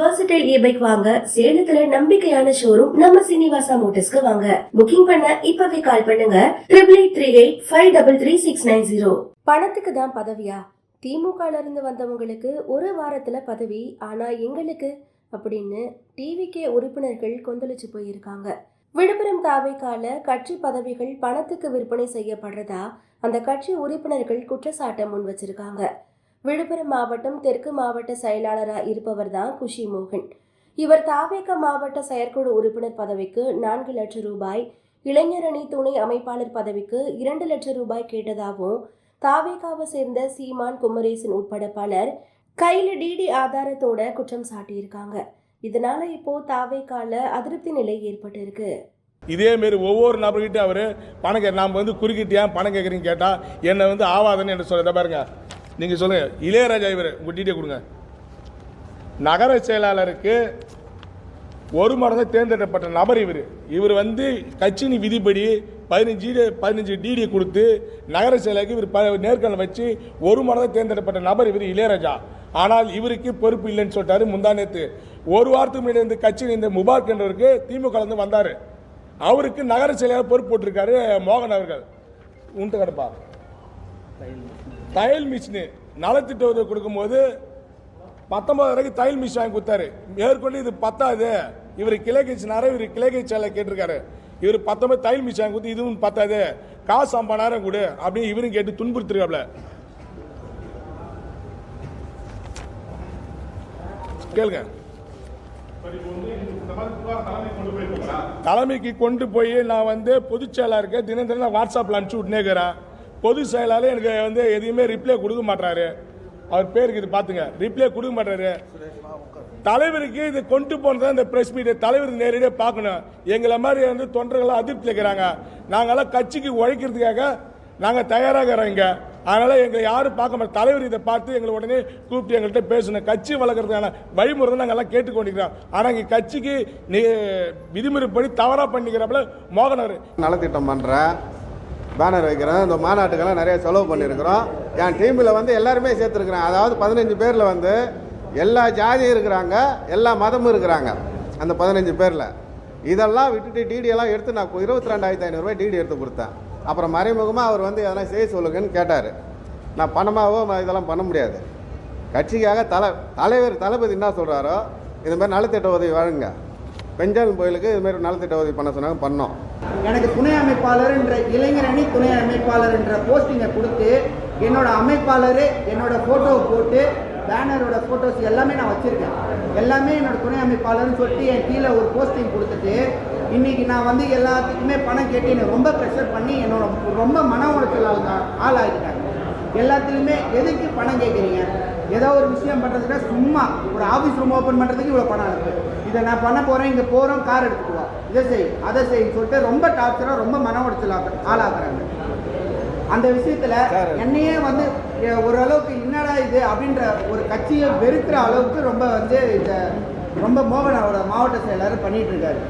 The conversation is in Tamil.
வர்சடைல் இ பைக் வாங்க. சேலத்துல நம்பிக்கையான ஷோரூம் நம்ம சீனிவாசா மோட்டர்ஸ்க்கு வாங்க. புக்கிங் பண்ண இப்பவே கால் பண்ணுங்க. Triple eight three eight five double three six nine zero பணத்துக்கு தான் பதவியா? திமுகல இருந்து வந்தவங்களுக்கு ஒரு வாரத்துல பதவி ஆனா எங்களுக்கு அப்படின்னு டிவிகே உறுப்பினர்கள் கொந்தளிச்சு போயிருக்காங்க. விழுப்புரம் தாவைக்கால கட்சி பதவிகள் பணத்துக்கு விற்பனை செய்யப்படுறதா? அந்த கட்சி உறுப்பினர்கள் குற்றச்சாட்டை முன் வச்சிருக்காங்க. விழுப்புரம் மாவட்டம் தெற்கு மாவட்ட செயலாளராக இருப்பவர் தான் குஷி மோகன் இவர் தாவேக மாவட்ட செயற்குழு உறுப்பினர் பதவிக்கு நான்கு லட்சம் ரூபாய் இளைஞரணி துணை அமைப்பாளர் பதவிக்கு இரண்டு லட்சம் ரூபாய் கேட்டதாகவும் தாவேகாவை சேர்ந்த சீமான் குமரேசன் உட்பட பலர் கையில் டிடி ஆதாரத்தோட குற்றம் சாட்டியிருக்காங்க. இதனால இப்போ தாவேக்கால அதிருப்தி நிலை ஏற்பட்டிருக்கு. இதேமாரி இதே மாரி ஒவ்வொரு நபர்கிட்ட அவர் பணம் நாம் வந்து குறுக்கிட்டியா பணம் கேட்குறீங்க கேட்டால் என்னை வந்து ஆவாதன்னு என்று சொல்கிறத பாருங்க. நீங்கள் சொல்லுங்கள் இளையராஜா இவர் உங்கள் டீட்டெயில் கொடுங்க. நகர செயலாளருக்கு ஒரு மடங்கு தேர்ந்தெடுக்கப்பட்ட நபர் இவர். இவர் வந்து கட்சியின் விதிப்படி பதினஞ்சு பதினஞ்சு டிடி கொடுத்து நகர செயலாளருக்கு இவர் ப நேர்காணல் வச்சு ஒரு மடங்கு தேர்ந்தெடுக்கப்பட்ட நபர் இவர் இளையராஜா. ஆனால் இவருக்கு பொறுப்பு இல்லைன்னு சொல்லிட்டாரு முந்தா நேத்து. ஒரு வாரத்துக்கு முன்னாடி இந்த கட்சியின் இந்த முபார்க் என்றவருக்கு திமுக வந்து வந்தார். அவருக்கு நகர செயலாளர் பொறுப்பு போட்டிருக்காரு மோகன் அவர்கள். உண்டு கிடப்பா தையல் மிஷினு நலத்திட்ட உதவி கொடுக்கும்போது பத்தொன்பது வரைக்கும் தையல் மிஷின் வாங்கி கொடுத்தாரு. மேற்கொண்டு இது பத்தாது. இவர் கிளை கட்சினார இவர் கிளை கட்சியாளர் கேட்டிருக்காரு. இவர் பத்தொன்பது தையல் மிஷின் வாங்கி கொடுத்து இதுவும் பத்தாது. காசு ஐம்பதாயிரம் கொடு அப்படின்னு இவரும் கேட்டு துன்புறுத்திருக்காப்ல. கேளுங்க. தலைமைக்கு கொண்டு போய் நான் வந்து பொதுச் செயலாளருக்கு தினம் தினம் நான் வாட்ஸ்அப்பில் அனுப்பிச்சு விட்டுனேக்கிறேன் பொது செயலாளர் எனக்கு வந்து எதையுமே ரிப்ளை கொடுக்க மாட்டாரு அவர் பேருக்கு இது பார்த்துங்க ரிப்ளை கொடுக்க மாட்டாரு தலைவருக்கு இது கொண்டு போனதான் இந்த பிரஸ் மீட் தலைவர் நேரடியாக பார்க்கணும் எங்களை மாதிரி வந்து தொண்டர்கள் அதிருப்தி இருக்கிறாங்க. நாங்கெல்லாம் கட்சிக்கு உழைக்கிறதுக்காக நாங்கள் தயாராக இங்கே. அதனால எங்களை யாரும் பார்க்க மாட்டோம். தலைவர் இதை பார்த்து எங்களை உடனே கூப்பிட்டு எங்கள்கிட்ட பேசணும். கட்சி வளர்க்குறதுக்கான வழிமுறை நாங்கள் எல்லாம் கேட்டுக்கொண்டிருக்கிறோம் ஆனால் இங்கே கட்சிக்கு நீ விதிமுறைப்படி தவறாக பண்ணிக்கிறப்பல மோகனர் நலத்திட்டம் பண்ணுறேன் பேனர் வைக்கிறோம் இந்த மாநாட்டுக்கெல்லாம் நிறைய செலவு பண்ணியிருக்கிறோம். என் டீமில் வந்து எல்லாருமே சேர்த்துருக்குறேன். அதாவது பதினஞ்சு பேரில் வந்து எல்லா ஜாதியும் இருக்கிறாங்க எல்லா மதமும் இருக்கிறாங்க. அந்த பதினஞ்சு பேரில். இதெல்லாம் விட்டுட்டு டிடியெல்லாம் எடுத்து நான் இருபத்தி ரெண்டாயிரத்தி ஐநூறுரூவா டிடி எடுத்து கொடுத்தேன். அப்புறம் மறைமுகமாக அவர் வந்து எதனா செய்ய சொல்லுங்கன்னு கேட்டார். நான் பணமாகவோ இதெல்லாம் பண்ண முடியாது. கட்சிக்காக தலை தலைவர் தளபதி என்ன சொல்கிறாரோ இந்த மாதிரி நலத்திட்ட உதவி வழங்க பெஞ்சால் கோயிலுக்கு இது மாதிரி நலத்திட்ட உதவி பண்ண சொன்னாங்க பண்ணோம். எனக்கு துணை அமைப்பாளர் என்ற இளைஞரணி துணை அமைப்பாளர் என்ற போஸ்டிங்கை கொடுத்து என்னோட அமைப்பாளர் என்னோட ஃபோட்டோவை போட்டு பேனரோட ஃபோட்டோஸ் எல்லாமே நான் வச்சுருக்கேன். எல்லாமே என்னோட துணை அமைப்பாளர்னு சொல்லிட்டு என் கீழே ஒரு போஸ்டிங் கொடுத்துட்டு இன்றைக்கி நான் வந்து எல்லாத்துக்குமே பணம் கேட்டு என்னை ரொம்ப ப்ரெஷர் பண்ணி என்னோட ரொம்ப மன உளைச்சல் ஆள் ஆளாகிட்டாங்க எல்லாத்துலேயுமே எதுக்கு பணம் கேட்குறீங்க ஏதோ ஒரு விஷயம் பண்ணுறதுக்கு சும்மா ஒரு ஆஃபீஸ் ரூம் ஓப்பன் பண்ணுறதுக்கு இவ்வளோ பணம் அனுப்பு இதை நான் பண்ண போகிறேன் இங்கே போகிறோம் கார் எடுத்துட்டு வா. இதை செய் அதை செய்ன்னு சொல்லிட்டு ரொம்ப டார்ச்சராக ரொம்ப மன உளைச்சல் ஆக ஆளாக்குறாங்க. அந்த விஷயத்துல என்னையே வந்து ஓரளவுக்கு என்னடா இது அப்படின்ற ஒரு கட்சியை வெறுக்கிற அளவுக்கு ரொம்ப வந்து இந்த ரொம்ப மோகன் அவரோட மாவட்ட செயலாளர் பண்ணிட்டு இருக்காரு.